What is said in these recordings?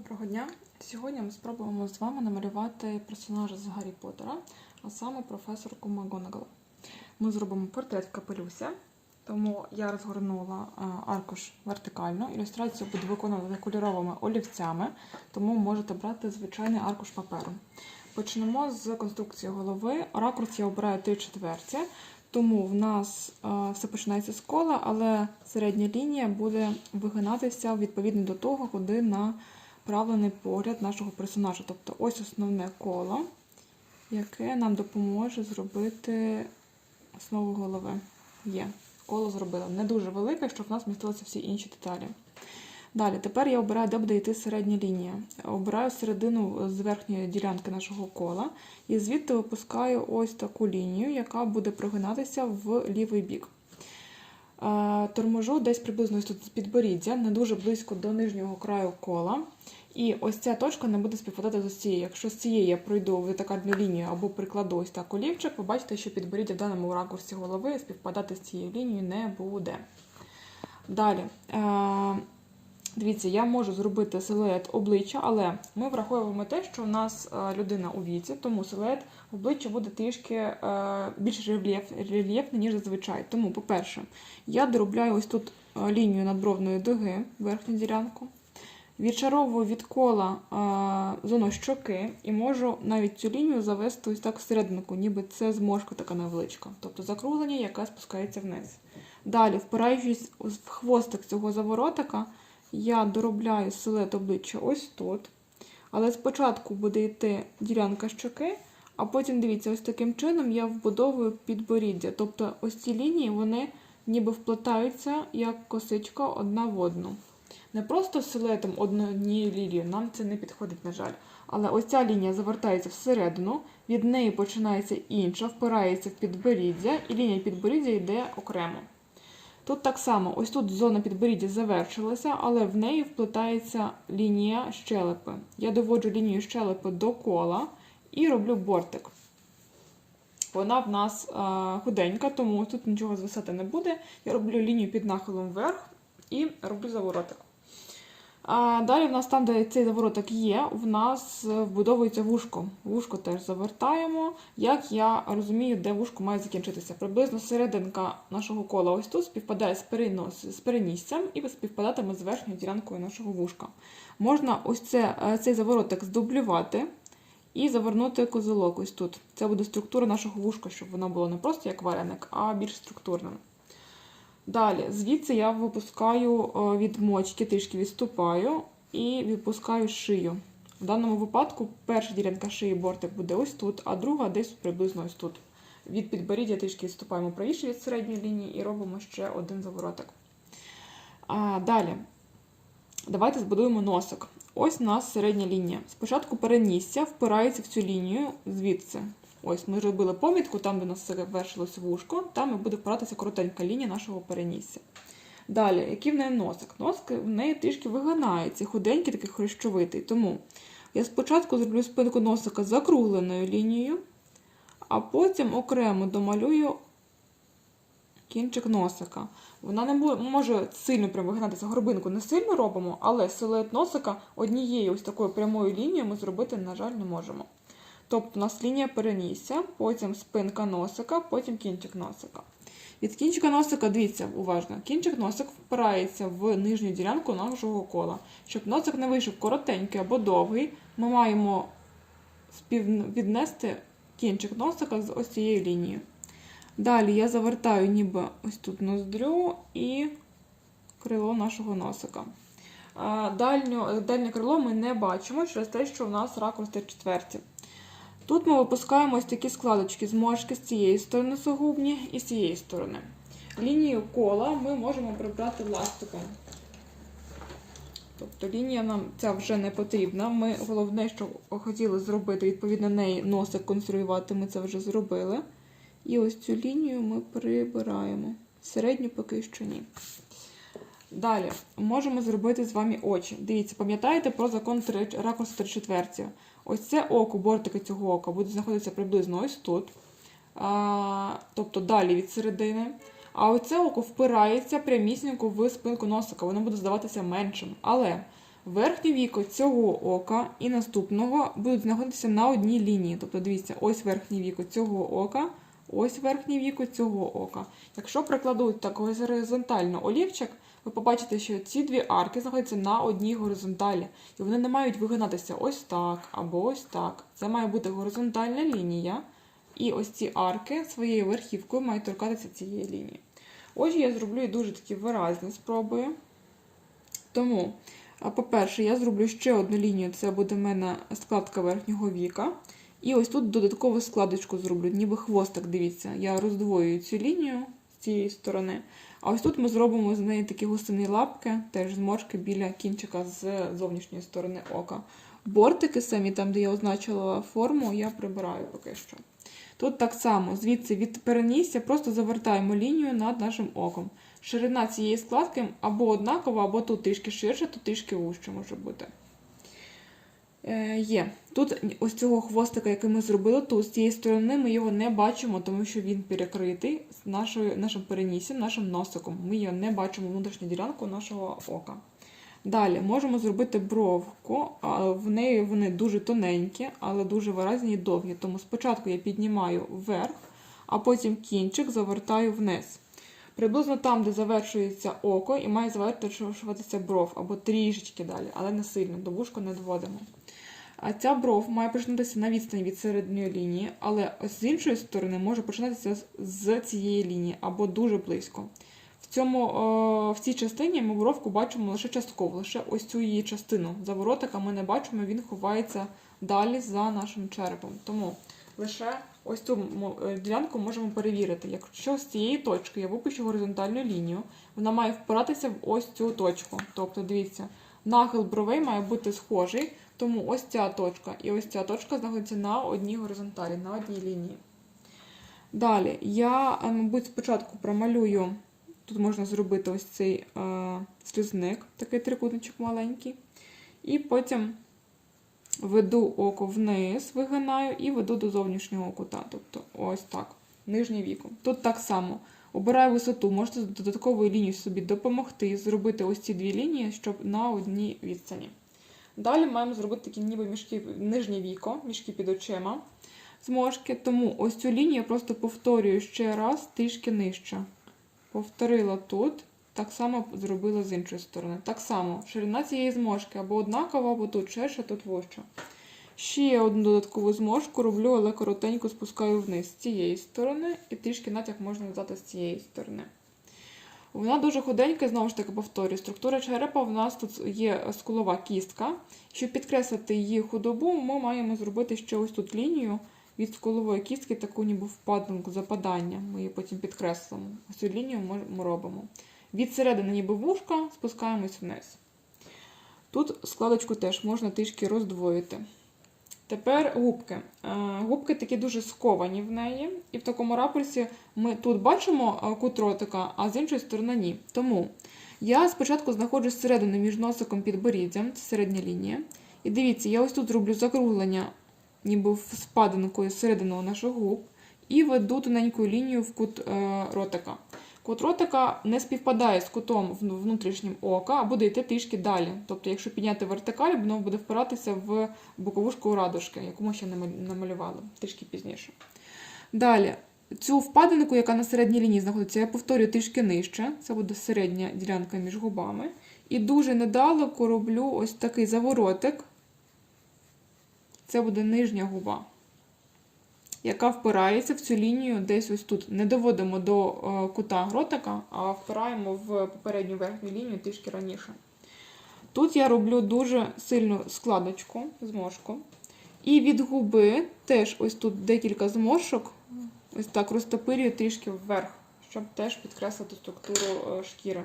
Доброго дня! Сьогодні ми спробуємо з вами намалювати персонажа з Гаррі Поттера, а саме професорку МакГонагал. Ми зробимо портрет в капелюся, тому я розгорнула е, аркуш вертикально. Ілюстрацію буду виконувати кольоровими олівцями, тому можете брати звичайний аркуш паперу. Почнемо з конструкції голови. Ракурс я обираю 3 четверті, тому в нас е, все починається з кола, але середня лінія буде вигинатися відповідно до того, куди направлений погляд нашого персонажа. Тобто ось основне коло, яке нам допоможе зробити основу голови. Є. Коло зробила. Не дуже велике, щоб в нас містилися всі інші деталі. Далі, тепер я обираю, де буде йти середня лінія. Обираю середину з верхньої ділянки нашого кола і звідти випускаю ось таку лінію, яка буде прогинатися в лівий бік. Торможу десь приблизно тут підборіддя, не дуже близько до нижнього краю кола. І ось ця точка не буде співпадати з цією. Якщо з цієї я пройду в вертикальну лінію або прикладу ось так олівчик, ви бачите, що підборіддя в даному ракурсі голови співпадати з цією лінією не буде. Далі. Дивіться, я можу зробити силует обличчя, але ми враховуємо те, що у нас е, людина у віці, тому силует обличчя буде трішки е, більш рельєф, рельєфний, ніж зазвичай. Тому, по-перше, я доробляю ось тут е, лінію надбровної дуги, верхню ділянку, відшаровую від кола зону щоки і можу навіть цю лінію завести ось так всерединку, ніби це зморшка така невеличка, тобто закруглення, яке спускається вниз. Далі, впираючись в хвостик цього заворотика, я доробляю силует обличчя ось тут. Але спочатку буде йти ділянка щоки, а потім, дивіться, ось таким чином я вбудовую підборіддя. Тобто ось ці лінії вони ніби вплетаються як косичка одна в одну. Не просто силуетом однієї лінії, нам це не підходить, на жаль. Але ось ця лінія завертається всередину, від неї починається інша, впирається в підборіддя, і лінія підборіддя йде окремо. Тут так само, ось тут зона підборіддя завершилася, але в неї вплетається лінія щелепи. Я доводжу лінію щелепи до кола і роблю бортик. Вона в нас а, худенька, тому тут нічого звисати не буде. Я роблю лінію під нахилом вверх і роблю заворотик. А Далі в нас там, де цей завороток є, в нас вбудовується вушко. Вушко теж завертаємо. Як я розумію, де вушко має закінчитися. Приблизно серединка нашого кола ось тут співпадає з, перенос, з переніссям і співпадатиме з верхньою ділянкою нашого вушка. Можна ось це, цей завороток здублювати і завернути козелок ось тут. Це буде структура нашого вушка, щоб воно було не просто як вареник, а більш структурним. Далі, звідси я випускаю від мочки, трішки відступаю і відпускаю шию. В даному випадку перша ділянка шиї бортик буде ось тут, а друга десь приблизно ось тут. Від підборіддя трішки відступаємо правіше від середньої лінії і робимо ще один заворотик. А, Далі, давайте збудуємо носик. Ось у нас середня лінія. Спочатку перенісся, впирається в цю лінію звідси. Ось ми робили помітку, там, де у нас завершилось вушко, там і буде впиратися коротенька лінія нашого перенісся. Далі, який в неї носик? Носик в неї трішки вигинається, худенький, такий хрещовитий. Тому я спочатку зроблю спинку носика закругленою лінією, а потім окремо домалюю кінчик носика. Вона не може сильно прям вигинатися, горбинку не сильно робимо, але силует носика однією ось такою прямою лінією ми зробити, на жаль, не можемо. Тобто у нас лінія перенісся, потім спинка носика, потім кінчик носика. Від кінчика носика, дивіться, уважно, кінчик носик впирається в нижню ділянку нашого кола. Щоб носик не вийшов коротенький або довгий, ми маємо віднести кінчик носика з ось цією лінією. Далі я завертаю ніби ось тут ноздрю і крило нашого носика. Дальнє крило ми не бачимо через те, що в нас ракурс 3 четверті. Тут ми випускаємо ось такі складочки зморшки з цієї сторони сугубні і з цієї сторони. Лінію кола ми можемо прибрати ластиком. Тобто лінія нам ця вже не потрібна. Ми Головне, що хотіли зробити, відповідно неї носик конструювати, ми це вже зробили. І ось цю лінію ми прибираємо. Середню поки що ні. Далі можемо зробити з вами очі. Дивіться, пам'ятаєте про закон ракурсу 3 четверті? Ось це око, бортики цього ока будуть знаходитися приблизно ось тут. Тобто далі від середини. А оце око впирається прямісінько в спинку носика, воно буде здаватися меншим. Але Верхнє віко цього ока і наступного будуть знаходитися на одній лінії. Тобто, дивіться, ось верхнє віко цього ока, ось верхнє віко цього ока. Якщо прикладуть так горизонтально олівчик, ви побачите, що ці дві арки знаходяться на одній горизонталі, і вони не мають вигинатися ось так або ось так. Це має бути горизонтальна лінія, і ось ці арки своєю верхівкою мають торкатися цієї лінії. Ось я зроблю дуже такі виразні спробую. Тому, по-перше, я зроблю ще одну лінію, це буде в мене складка верхнього віка. І ось тут додаткову складочку зроблю, ніби хвостик, дивіться. Я роздвоюю цю лінію з цієї сторони. А ось тут ми зробимо з неї такі гусині лапки, теж зморшки біля кінчика з зовнішньої сторони ока. Бортики самі, там, де я означила форму, я прибираю поки що. Тут так само, звідси від перенісся, просто завертаємо лінію над нашим оком. Ширина цієї складки або однакова, або тут трішки ширше, тут трішки вужче може бути. Е, є. Тут ось цього хвостика, який ми зробили тут, з цієї сторони ми його не бачимо, тому що він перекритий нашою, нашим переніссям, нашим носиком. Ми його не бачимо внутрішню ділянку нашого ока. Далі можемо зробити бровку, в неї вони дуже тоненькі, але дуже виразні і довгі. Тому спочатку я піднімаю вверх, а потім кінчик завертаю вниз. Приблизно там, де завершується око, і має завершуватися бров або трішечки далі, але не сильно, до вушка не доводимо. А ця бров має починатися на відстані від середньої лінії, але з іншої сторони може починатися з- з цієї лінії або дуже близько. В, цьому, е, в цій частині ми бровку бачимо лише частково, лише ось цю її частину. Заворотика ми не бачимо, він ховається далі за нашим черепом. Тому лише ось цю е, ділянку можемо перевірити. Якщо з цієї точки я випущу горизонтальну лінію, вона має впиратися в ось цю точку. Тобто, дивіться, нахил бровей має бути схожий, тому ось ця точка і ось ця точка знаходяться на одній горизонталі, на одній лінії. Далі, я, е, мабуть, спочатку промалюю, тут можна зробити ось цей е, слізник, такий трикутничок маленький. І потім веду око вниз, вигинаю і веду до зовнішнього кута. Тобто ось так, нижнє віко. Тут так само. Обираю висоту, можете з додатковою лінією собі допомогти зробити ось ці дві лінії, щоб на одній відстані. Далі маємо зробити такі ніби мішки, нижнє віко, мішки під очима, зморшки. Тому ось цю лінію я просто повторюю ще раз трішки нижче. Повторила тут, так само зробила з іншої сторони. Так само ширина цієї зморшки або однакова, або тут ширше, тут вужче. Ще одну додаткову зморшку роблю, але коротенько спускаю вниз з цієї сторони, і трішки натяк можна додати з цієї сторони. Вона дуже худенька, знову ж таки повторюю. Структура черепа в нас тут є скулова кістка. Щоб підкреслити її худобу, ми маємо зробити ще ось тут лінію від скулової кістки, таку ніби впадинку, западання. Ми її потім підкреслимо. Ось цю лінію ми, робимо. Від середини ніби вушка спускаємось вниз. Тут складочку теж можна трішки роздвоїти. Тепер губки. Е, Губки такі дуже сковані в неї, і в такому ракурсі ми тут бачимо е, кут ротика, а з іншої сторони ні. Тому я спочатку знаходжусь всередині між носиком і підборіддям, це середня лінія. І дивіться, я ось тут зроблю закруглення, ніби спадинкою середину наших губ, і веду тоненьку лінію в кут е, ротика. Кут ротика не співпадає з кутом вну- внутрішнім ока, а буде йти трішки далі. Тобто, якщо підняти вертикаль, воно буде впиратися в боковушку радужки, яку ми ще намалювали трішки пізніше. Далі, цю впадинку, яка на середній лінії знаходиться, я повторюю трішки нижче. Це буде середня ділянка між губами. І дуже недалеко роблю ось такий заворотик. Це буде нижня губа, яка впирається в цю лінію десь ось тут. Не доводимо до е, кута ротика, а впираємо в попередню верхню лінію трішки раніше. Тут я роблю дуже сильну складочку, зморшку. І від губи теж ось тут декілька зморшок, ось так розтопирюю трішки вверх, щоб теж підкреслити структуру е, шкіри.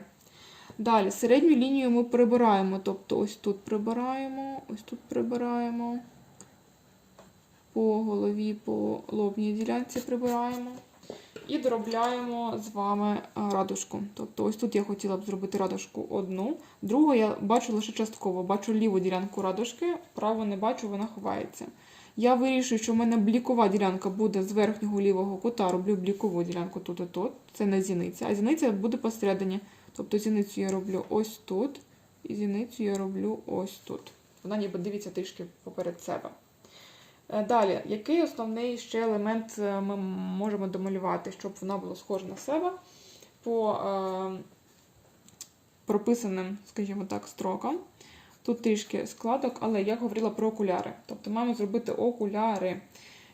Далі, середню лінію ми прибираємо, тобто ось тут прибираємо, ось тут прибираємо. По голові, по лобній ділянці прибираємо. І доробляємо з вами а, радужку. Тобто ось тут я хотіла б зробити радужку одну, другу я бачу лише частково. Бачу ліву ділянку радужки, праву не бачу, вона ховається. Я вирішую, що в мене блікова ділянка буде з верхнього лівого кута, роблю блікову ділянку тут і тут. Це не зіниця, а зіниця буде посередині. Тобто зіницю я роблю ось тут, І зіницю я роблю ось тут. Вона ніби дивіться трішки поперед себе. Е, Далі, який основний ще елемент е, ми можемо домалювати, щоб вона була схожа на себе по е, прописаним, скажімо так, строкам. Тут трішки складок, але я говорила про окуляри. Тобто маємо зробити окуляри.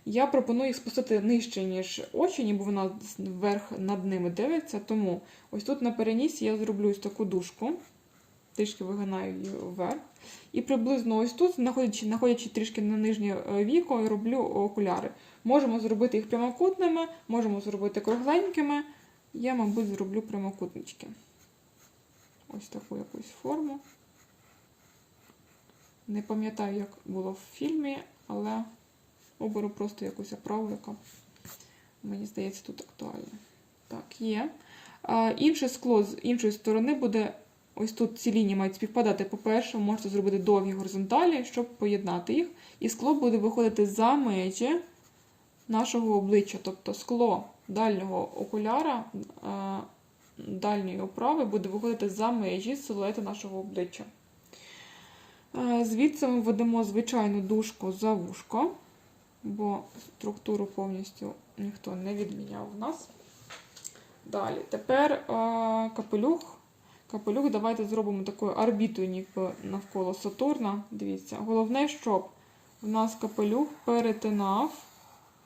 Я пропоную їх спустити нижче, ніж очі, ніби вона вверх над ними дивиться. Тому ось тут на перенісі я зроблю ось таку дужку, трішки вигинаю її вверх. І приблизно ось тут, знаходячи, знаходячи трішки на нижнє е, віко, роблю окуляри. Можемо зробити їх прямокутними, можемо зробити кругленькими. Я, мабуть, зроблю прямокутнички. Ось таку якусь форму. Не пам'ятаю, як було в фільмі, але оберу просто якусь оправу, яка, мені здається, тут актуальна. Так, є. Інше скло з іншої сторони буде. Ось тут ці лінії мають співпадати. По-перше, можете зробити довгі горизонталі, щоб поєднати їх. І скло буде виходити за межі нашого обличчя. Тобто скло дальнього окуляра, дальньої оправи буде виходити за межі силуету нашого обличчя. Е, Звідси ми введемо звичайну дужку за вушко, бо структуру повністю ніхто не відміняв у нас. Далі, тепер е, капелюх. Капелюх давайте зробимо такою орбітою ніби навколо Сатурна. Дивіться, головне, щоб в нас капелюх перетинав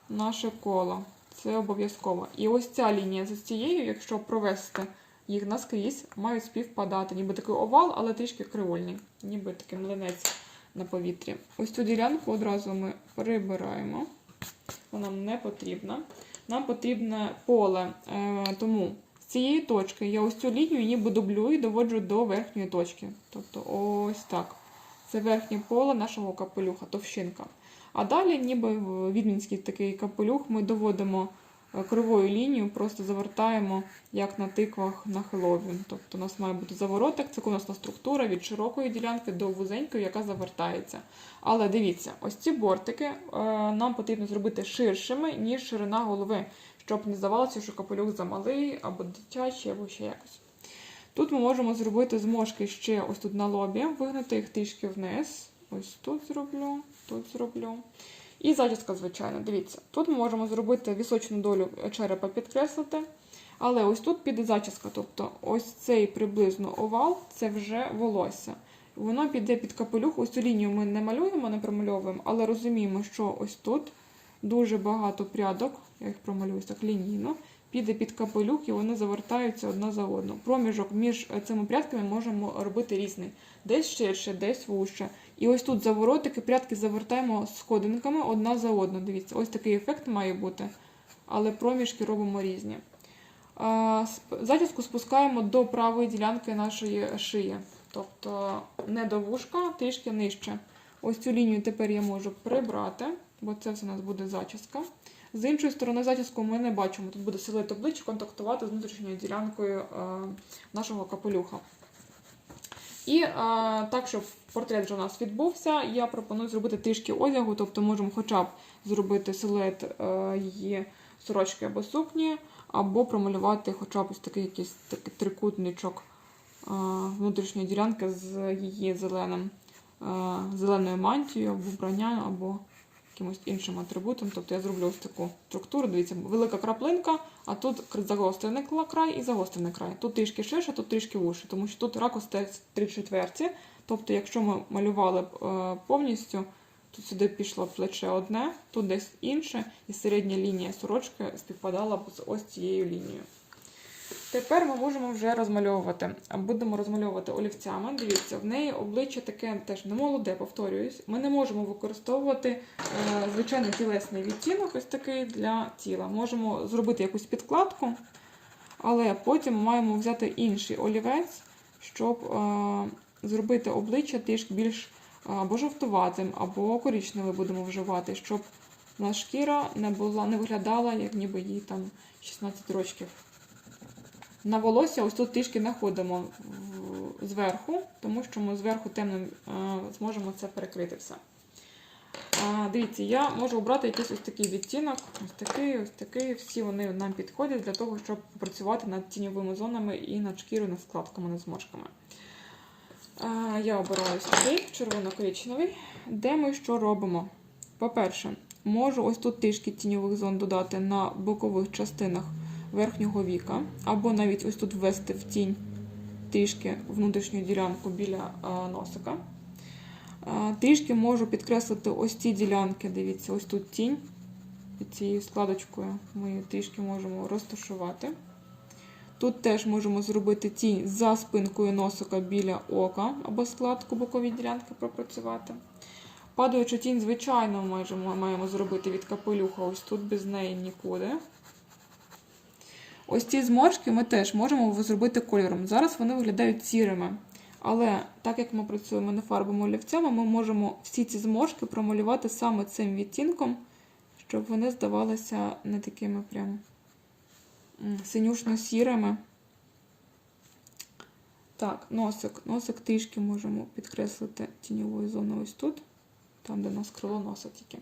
наше коло. Це обов'язково. І ось ця лінія з цією, якщо провести їх наскрізь, мають співпадати. Ніби такий овал, але трішки кривольний, ніби такий млинець на повітрі. Ось цю ділянку одразу ми прибираємо. Вона нам не потрібна. Нам потрібне поле. Е, тому з цієї точки я ось цю лінію ніби дублюю і доводжу до верхньої точки. Тобто ось так. Це верхнє поле нашого капелюха, товщинка. А далі, ніби відмінський такий капелюх, ми доводимо е, кривою лінію, просто завертаємо, як на тиквах на Хеллоуін. Тобто у нас має бути заворотик, це конусна структура від широкої ділянки до вузенької, яка завертається. Але дивіться, ось ці бортики е, нам потрібно зробити ширшими, ніж ширина голови, щоб не здавалося, що капелюх замалий або дитячий, або ще якось. Тут ми можемо зробити зможки ще ось тут на лобі, вигнути їх трішки вниз. Ось тут зроблю, тут зроблю. І зачіска, звичайно, дивіться. Тут ми можемо зробити вісочну долю черепа підкреслити. Але ось тут піде зачіска. Тобто ось цей приблизно овал це вже волосся. Воно піде під капелюх. Ось цю лінію ми не малюємо, не промальовуємо, але розуміємо, що ось тут дуже багато прядок, я їх промалюю так лінійно, піде під капелюх і вони завертаються одна за одну. Проміжок між е, цими прядками можемо робити різний. Десь ширше, десь вужче. І ось тут заворотики, прядки завертаємо сходинками одна за одну. Дивіться, ось такий ефект має бути, але проміжки робимо різні. Зачіску спускаємо до правої ділянки нашої шиї. Тобто не до вушка, трішки нижче. Ось цю лінію тепер я можу прибрати, бо це все у нас буде зачіска. З іншої сторони, зачіску ми не бачимо. Тут буде силует обличчя контактувати з внутрішньою ділянкою е, нашого капелюха. І е, так, щоб портрет вже у нас відбувся, я пропоную зробити трішки одягу, тобто можемо хоча б зробити силует е, її сорочки або сукні, або промалювати хоча б ось такий якийсь такий трикутничок е, внутрішньої ділянки з її зеленим, е, зеленою мантією, або вбранням, або якимось іншим атрибутом. Тобто я зроблю ось таку структуру. Дивіться, велика краплинка, а тут загострений край і загострений край. Тут трішки ширше, тут трішки вужче, тому що тут ракурс теж 3 четверті. Тобто, якщо ми малювали е, повністю, тут сюди пішло плече одне, тут десь інше, і середня лінія сорочки співпадала б з ось цією лінією. Тепер ми можемо вже розмальовувати. Будемо розмальовувати олівцями. Дивіться, в неї обличчя таке теж не молоде, повторююсь. Ми не можемо використовувати е, звичайний тілесний відтінок, ось такий для тіла. Можемо зробити якусь підкладку, але потім маємо взяти інший олівець, щоб е, зробити обличчя трішки більш е, або жовтуватим, або коричневе будемо вживати, щоб наша шкіра не виглядала, як ніби їй там 16 років. На волосся ось тут трішки знаходимо зверху, тому що ми зверху темним е, зможемо це перекрити все. Дивіться, я можу обрати якийсь ось такий відтінок, ось такий, ось такий. Всі вони нам підходять для того, щоб працювати над тіньовими зонами і над шкірою, над складками, над зморшками. Я обираю такий червоно-коричневий, де ми що робимо? По-перше, можу ось тут трішки тіньових зон додати на бокових частинах верхнього віка, або навіть ось тут ввести в тінь трішки внутрішню ділянку біля е, носика. Е, Трішки можу підкреслити ось ці ділянки, дивіться, ось тут тінь. Під цією складочкою ми її трішки можемо розташувати. Тут теж можемо зробити тінь за спинкою носика біля ока або складку бокові ділянки пропрацювати. Падаючу тінь, звичайно, маємо зробити від капелюха, ось тут без неї нікуди. Ось ці зморшки ми теж можемо зробити кольором. Зараз вони виглядають сірими. Але так як ми працюємо не фарбами олівцями, ми можемо всі ці зморшки промалювати саме цим відтінком, щоб вони здавалися не такими прям синюшно-сірими. Так, носик. Носик трішки можемо підкреслити тіньовою зоною ось тут, там, де у нас крило носа тільки.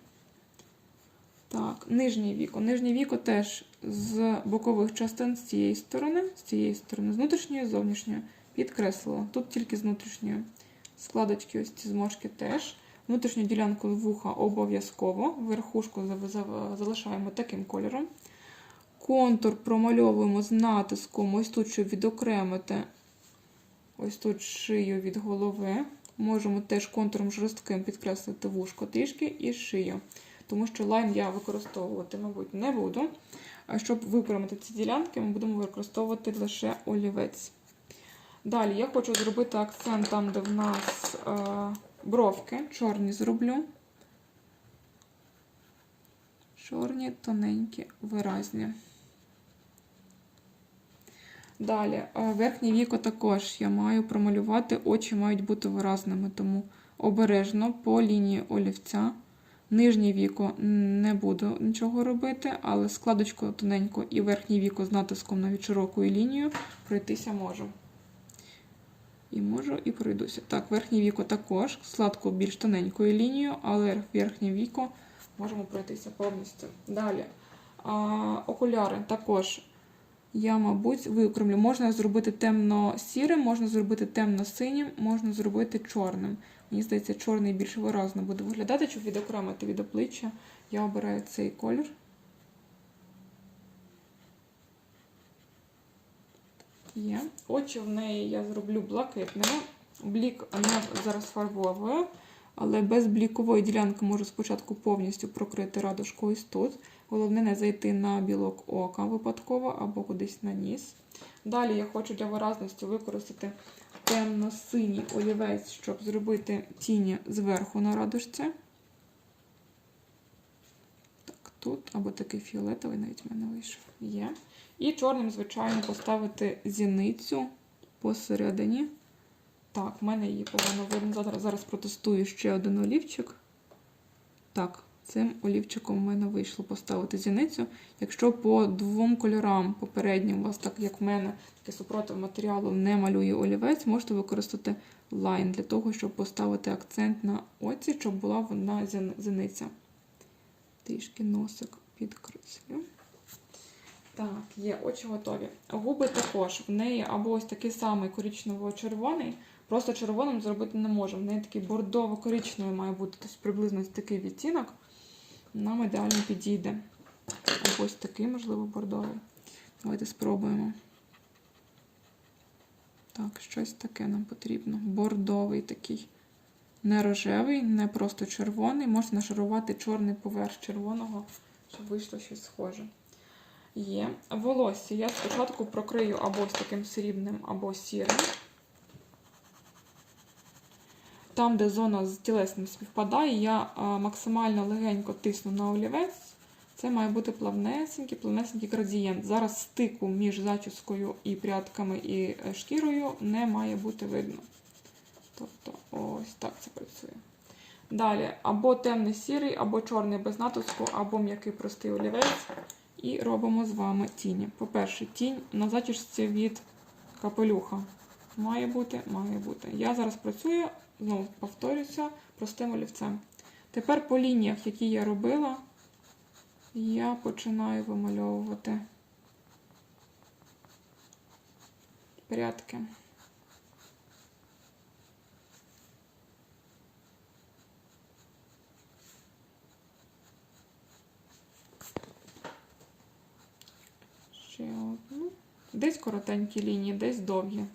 Так, нижнє віко. Нижнє віко теж з бокових частин з цієї сторони, з цієї сторони, з внутрішньої, з зовнішньої, підкреслила. Тут тільки з внутрішньої. Складочки, ось ці зморшки теж. Внутрішню ділянку вуха обов'язково. Верхушку залишаємо таким кольором. Контур промальовуємо з натиском, ось тут, щоб відокремити ось тут шию від голови. Можемо теж контуром жорстким підкреслити вушко трішки і шию. Тому що лайн я використовувати, мабуть, не буду. А щоб випрямити ці ділянки, ми будемо використовувати лише олівець. Далі я хочу зробити акцент там, де в нас е, бровки. Чорні зроблю. Чорні, тоненькі, виразні. Далі, е, верхнє віко також я маю промалювати, очі мають бути виразними, тому обережно по лінії олівця. Нижнє віко не буду нічого робити, але складочку тоненько і верхнє віко з натиском навіть широкою лінією пройтися можу. І можу, і пройдуся. Так, верхнє віко також, складку більш тоненькою лінією, але верхнє віко можемо пройтися повністю. Далі. А, окуляри також я, мабуть, виокремлю. Можна зробити темно-сірим, можна зробити темно-синім, можна зробити чорним. Мені здається, чорний більш виразно буде виглядати, щоб відокремити від обличчя. Я обираю цей колір. Є. Очі в неї я зроблю блакитними. Блік не зараз фарбовою, але без блікової ділянки можу спочатку повністю прокрити радужку ось тут. Головне не зайти на білок ока випадково або кудись на ніс. Далі я хочу для виразності використати темно-синій олівець, щоб зробити тіні зверху на радужці. Так, тут, або такий фіолетовий навіть в мене вийшов. Є. І чорним, звичайно, поставити зіницю посередині. Так, в мене її погано видно. Зараз, протестую ще один олівчик. Так, цим олівчиком в мене вийшло поставити зіницю. Якщо по двом кольорам попереднім у вас, так як в мене, таке супротив матеріалу не малює олівець, можете використати лайн для того, щоб поставити акцент на оці, щоб була вона зіниця. Трішки носик підкреслю. Так, є, очі готові. Губи також. В неї або ось такий самий коричнево-червоний, просто червоним зробити не можу. В неї такий бордово-коричневий має бути, тобто приблизно такий відтінок. Нам ідеально підійде. Ось такий, можливо, бордовий. Давайте спробуємо. Так, щось таке нам потрібно. Бордовий такий. Не рожевий, не просто червоний. Можна нашарувати чорний поверх червоного, щоб вийшло щось схоже. Є. Волосся я спочатку прокрию або ось таким срібним, або сірим. Там, де зона з тілесним співпадає, я максимально легенько тисну на олівець. Це має бути плавнесенький, плавнесенький градієнт. Зараз стику між зачіскою і прядками і е, шкірою не має бути видно. Тобто, ось так це працює. Далі, або темний сірий, або чорний без натиску, або м'який простий олівець. І робимо з вами тіні. По-перше, тінь на зачісці від капелюха. Має бути, має бути. Я зараз працюю, знову повторюся, простим олівцем. Тепер по лініях, які я робила, я починаю вимальовувати порядки. Ще одну. Десь коротенькі лінії, десь довгі.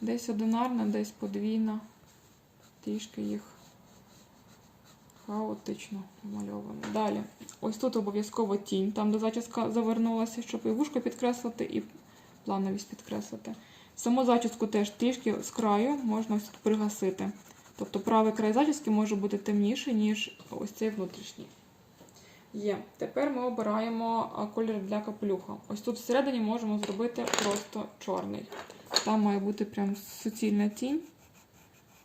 Десь одинарна, десь подвійна. Трішки їх хаотично намальовано. Далі. Ось тут обов'язково тінь, там де зачіска завернулася, щоб і вушко підкреслити, і плановість підкреслити. Саму зачіску теж трішки з краю можна ось тут пригасити. Тобто правий край зачіски може бути темніший, ніж ось цей внутрішній. Є. Тепер ми обираємо колір для капелюха. Ось тут всередині можемо зробити просто чорний. Там має бути прям суцільна тінь,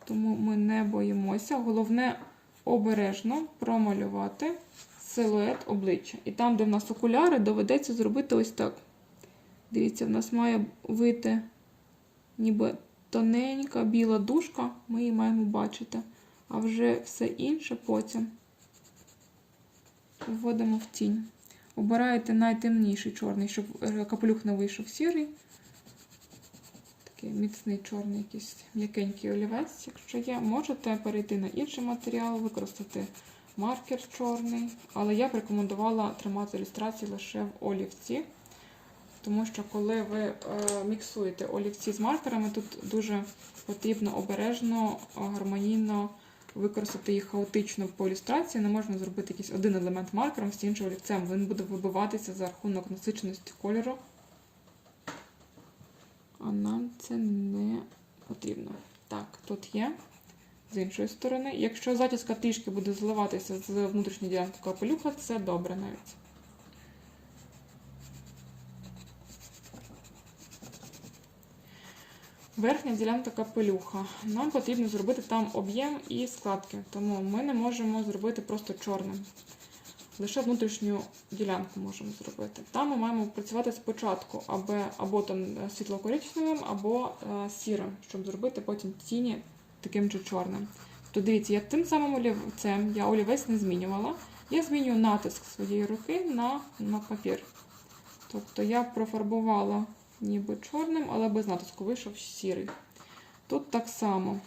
тому ми не боїмося. Головне обережно промалювати силует обличчя. І там, де в нас окуляри, доведеться зробити ось так. Дивіться, в нас має вийти ніби тоненька біла дужка, ми її маємо бачити. А вже все інше потім вводимо в тінь. Обираєте найтемніший чорний, щоб капелюх не вийшов сірий. Такий міцний чорний, якийсь м'якенький олівець, якщо є. Можете перейти на інший матеріал, використати маркер чорний. Але я б рекомендувала тримати ілюстрації лише в олівці. Тому що коли ви е, міксуєте олівці з маркерами, тут дуже потрібно обережно, е, гармонійно використати їх хаотично по ілюстрації. Не можна зробити якийсь один елемент маркером з іншим олівцем. Він буде вибиватися за рахунок насиченості кольору. А нам це не потрібно. Так, тут є. З іншої сторони. Якщо затіска трішки буде зливатися з внутрішньої ділянки капелюха, це добре навіть. Верхня ділянка капелюха. Нам потрібно зробити там об'єм і складки, тому ми не можемо зробити просто чорним. Лише внутрішню ділянку можемо зробити. Там ми маємо працювати спочатку або, або там світло-коричневим, або е, сірим, щоб зробити потім тіні таким же чорним. То дивіться, я тим самим олівцем я олівець не змінювала. Я змінюю натиск своєї руки на, на папір. Тобто я профарбувала ніби чорним, але без натиску вийшов сірий. Тут так само.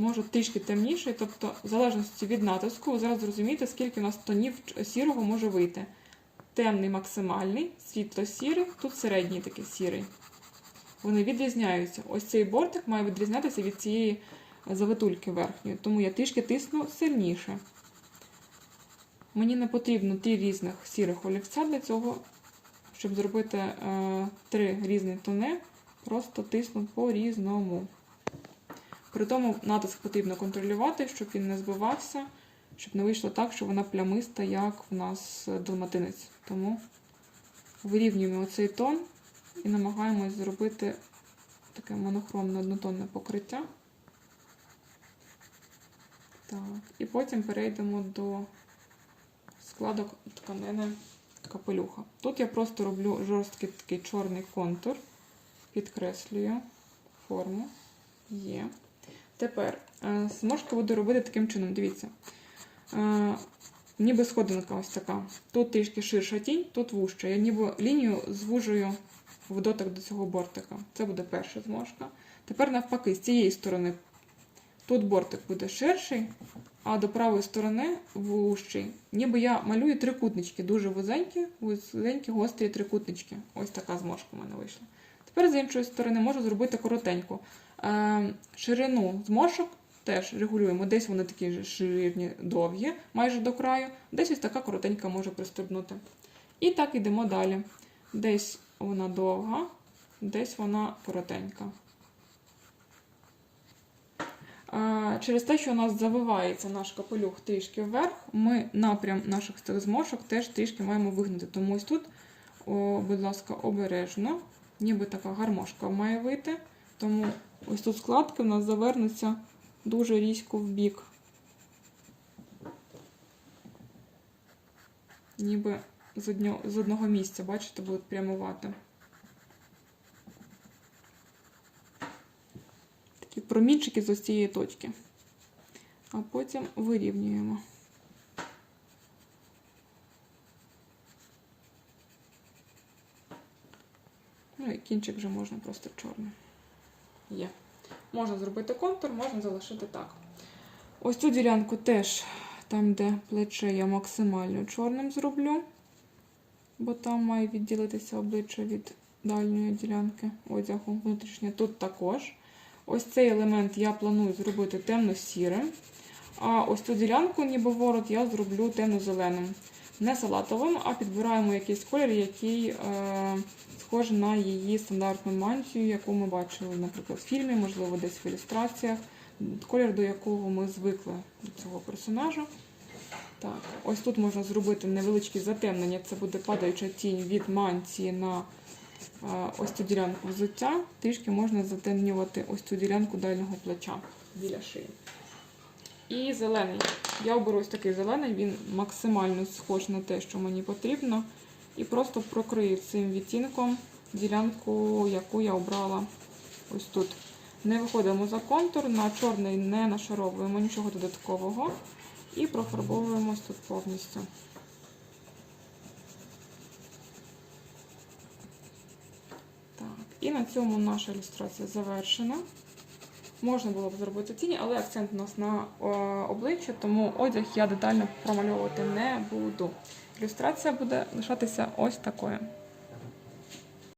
Може трішки темніший, тобто, в залежності від натиску, зараз зрозумієте, скільки у нас тонів сірого може вийти. Темний максимальний, світло-сірий, тут середній такий сірий. Вони відрізняються. Ось цей бортик має відрізнятися від цієї завитульки верхньої, тому я трішки тисну сильніше. Мені не потрібно три різних сірих олівця для цього, щоб зробити е, три різні тони, просто тисну по-різному. При тому натиск потрібно контролювати, щоб він не збивався, щоб не вийшло так, що вона плямиста, як в нас далматинець. Тому вирівнюємо цей тон і намагаємось зробити таке монохромне однотонне покриття. Так. І потім перейдемо до складок тканини капелюха. Тут я просто роблю жорсткий такий чорний контур, підкреслюю форму. Є. Тепер е, буду робити таким чином. Дивіться. Е, ніби сходинка ось така. Тут трішки ширша тінь, тут вужча. Я ніби лінію звужую в дотик до цього бортика. Це буде перша зможка. Тепер, навпаки, з цієї сторони. Тут бортик буде ширший, а до правої сторони вужчий. Ніби я малюю трикутнички, дуже вузенькі, вузенькі, гострі трикутнички. Ось така зможка у мене вийшла. Тепер з іншої сторони можу зробити коротеньку. Е, ширину зморшок теж регулюємо. Десь вони такі ширні, довгі, майже до краю, десь ось така коротенька може пристебнути. І так йдемо далі. Десь вона довга, десь вона коротенька. Е, Через те, що у нас завивається наш капелюх трішки вверх, ми напрям наших цих зморшок теж трішки маємо вигнути. Тому ось тут, о, будь ласка, обережно, ніби така гармошка має вийти. Тому ось тут складки у нас завернуться дуже різко в бік. Ніби з одного, з одного місця, бачите, будуть прямувати. Такі промінчики з ось цієї точки. А потім вирівнюємо. Кінчик вже можна просто чорним. Є. Можна зробити контур, можна залишити так. Ось цю ділянку теж, там, де плече, я максимально чорним зроблю. бо там має відділитися обличчя від дальньої ділянки одягу внутрішнє. Тут також. Ось цей елемент я планую зробити темно-сірим. А ось цю ділянку, ніби ворот, я зроблю темно-зеленим. Не салатовим, а підбираємо якийсь колір, який е, схожий на її стандартну мантію, яку ми бачили, наприклад, в фільмі, можливо, десь в ілюстраціях. Колір, до якого ми звикли до цього персонажа. Так, ось тут можна зробити невеличке затемнення. Це буде падаюча тінь від мантії на е, ось цю ділянку взуття. Трішки можна затемнювати ось цю ділянку дальнього плеча біля шиї. І зелений. Я оберу ось такий зелений, він максимально схож на те, що мені потрібно. І просто прокрию цим відтінком ділянку, яку я обрала ось тут. Не виходимо за контур, на чорний не нашаровуємо нічого додаткового. І профарбовуємось тут повністю. Так, і на цьому наша ілюстрація завершена. Можна було б зробити тіні, але акцент у нас на о, обличчя, тому одяг я детально промальовувати не буду. Ілюстрація буде лишатися ось такою.